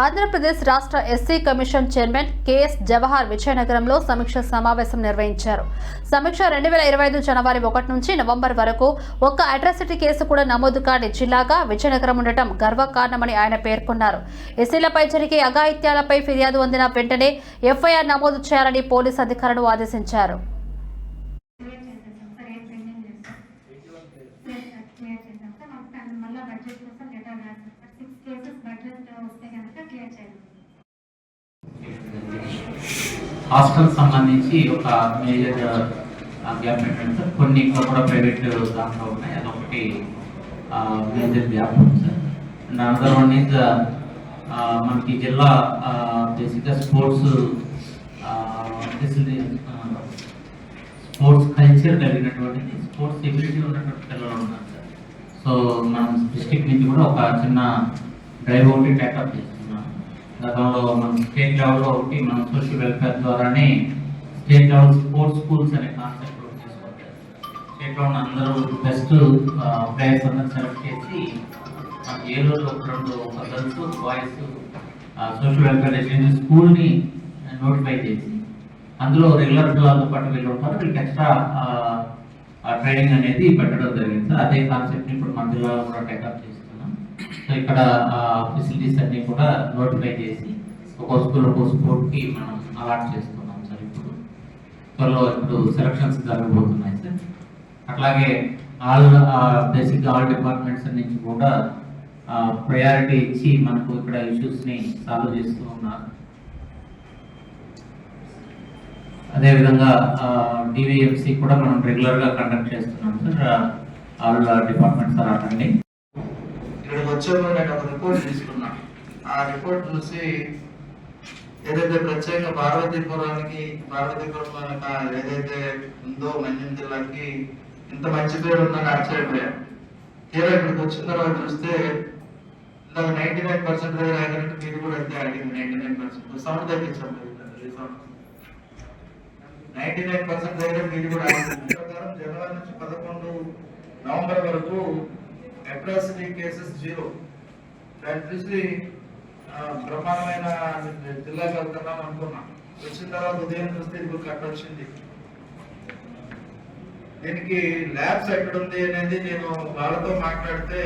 ఆంధ్రప్రదేశ్ రాష్ట్ర SC commission chairman KS Jawahar విజయనగరంలో సమీక్ష సమావేశం నిర్వహించారు. సమీక్ష రెండు వేల ఇరవై ఐదు జనవరి ఒకటి నుంచి నవంబర్ వరకు ఒక్క అట్రాసిటీ కేసు కూడా నమోదు కాని జిల్లాగా విజయనగరం ఉండటం గర్వకారణమని ఆయన పేర్కొన్నారు. ఎస్సీలపై జరిగే అఘాయిత్యాలపై ఫిర్యాదు అందిన వెంటనే ఎఫ్ఐఆర్ నమోదు చేయాలని పోలీసు అధికారులు ఆదేశించారు. హాస్టల్ సంబంధించి ఒక మేజర్ గ్యాప్ ఏంటంటే కొన్ని ఇంకా కూడా ప్రైవేట్ దాంట్లో ఉన్నాయి. అదొకటి మేజర్ గ్యాప్ ఉంది sir and another one is మనకి జిల్లా బేసిక్గా స్పోర్ట్స్ ఫెసిలిటీ స్పోర్ట్స్ కల్చర్ కలిగినటువంటిది. స్పోర్ట్స్ ఎబిలిటీ ఉన్నటువంటి పిల్లలు ఉన్నారు సార్. సో మనం డిస్టిక్ నుంచి కూడా ఒక చిన్న డ్రైవ్ ఒకటి టేకప్ చేస్తాం. గతంలో మనం స్టేట్ లెవెల్లో ఒకటి మనం సోషల్ వెల్ఫేర్ ద్వారానే స్టేట్ లెవెల్ స్పోర్ట్స్ స్కూల్స్ అనే కాన్సెప్ట్ ఒకటి తీసుకొచ్చారు. స్టేట్లో అందరూ బెస్ట్ ప్లేయర్స్ అందరూ సెలెక్ట్ చేసి మన ఏలూరులో ఒక రెండు ఒక girls boys social welfare residential స్కూల్ని నోటిఫై చేసి అందులో రెగ్యులర్ పిల్లలతో పాటు వీళ్ళు ఉంటారు. వీళ్ళకి ఎక్స్ట్రా ట్రైనింగ్ అనేది పెట్టడం జరిగింది. సార్ అదే కాన్సెప్ట్ ఇప్పుడు మన జిల్లాలో కూడా టేకప్ చేస్తారు సో ఇక్కడ ఫెసిలిటీస్ అన్ని కూడా నోటిఫై చేసి ఒక్కో స్కూల్ ఒక్కో స్పోర్ట్కి మనం అలాట్ చేస్తున్నాం సార్ ఇప్పుడు. త్వరలో ఇప్పుడు సెలక్షన్స్ జరగబోతున్నాయి సార్. అట్లాగే ఆల్ బేసిక్ ఆల్ డిపార్ట్మెంట్స్ నుంచి కూడా ప్రయారిటీ ఇచ్చి మనకు ఇక్కడ ఇష్యూస్ని సాల్వ్ చేస్తూ ఉన్నారు. అదేవిధంగా డివిఎంసి కూడా మనం రెగ్యులర్గా కండక్ట్ చేస్తున్నాం sir. All departments are attending ఇక్కడికి నేను ఒక రిపోర్ట్ తీసుకున్నా. ఆ రిపోర్ట్ చూసి ఏదైతే ప్రత్యేకంగా పార్వతీపురానికి పార్వతీపురం ఏదైతే ఉందో మంజం జిల్లాకి ఇంత మంచి పేరు ఉందని ఆశ్చర్యపోయాను. తీరా ఇక్కడికి వచ్చిన తర్వాత చూస్తే నాకు నైన్టీ నైన్ పర్సెంట్ దగ్గర ఆగినట్టు మీరు కూడా అంతే అడిగింది నైన్టీ నైన్ పర్సెంట్ సౌండ్ తగ్గించాం నైన్టీ నైన్ పర్సెంట్ దగ్గర మీరు కూడా ఆగింది. ప్రకారం జనవరి నుంచి పదకొండు నవంబర్ వరకు అట్రాసిటీ కేసెస్ జీరో. దాన్ని చూసి బ్రహ్మాండమైన జిల్లాకి వెళ్తున్నాం అనుకున్నాం. వచ్చిన తర్వాత ఉదయం చూస్తే ఇది కట్ వచ్చింది. దీనికి ల్యాబ్స్ ఎక్కడ ఉంది అనేది నేను వాళ్ళతో మాట్లాడితే